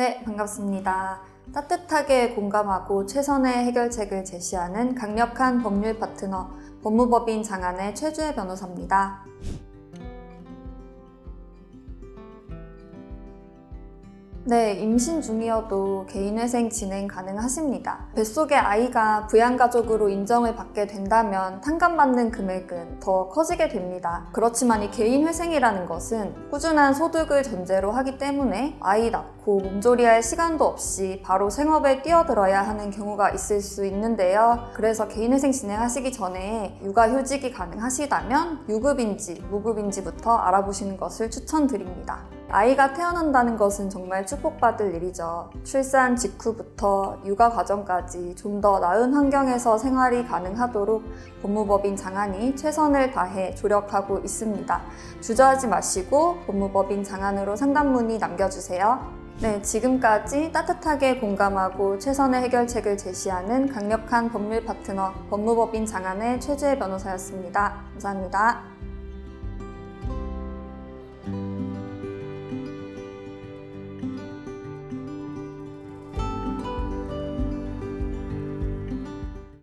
네, 반갑습니다. 따뜻하게 공감하고 최선의 해결책을 제시하는 강력한 법률 파트너, 법무법인 장안의 최주혜 변호사입니다. 네, 임신 중이어도 개인회생 진행 가능하십니다. 뱃속의 아이가 부양가족으로 인정을 받게 된다면 탕감받는 금액은 더 커지게 됩니다. 그렇지만 이 개인회생이라는 것은 꾸준한 소득을 전제로 하기 때문에 아이 낳고 몸조리할 시간도 없이 바로 생업에 뛰어들어야 하는 경우가 있을 수 있는데요. 그래서 개인회생 진행하시기 전에 육아휴직이 가능하시다면 유급인지 무급인지부터 알아보시는 것을 추천드립니다. 아이가 태어난다는 것은 정말 축복받을 일이죠. 출산 직후부터 육아 과정까지 좀 더 나은 환경에서 생활이 가능하도록 법무법인 장안이 최선을 다해 조력하고 있습니다. 주저하지 마시고 법무법인 장안으로 상담 문의 남겨주세요. 네, 지금까지 따뜻하게 공감하고 최선의 해결책을 제시하는 강력한 법률 파트너 법무법인 장안의 최주혜 변호사였습니다. 감사합니다.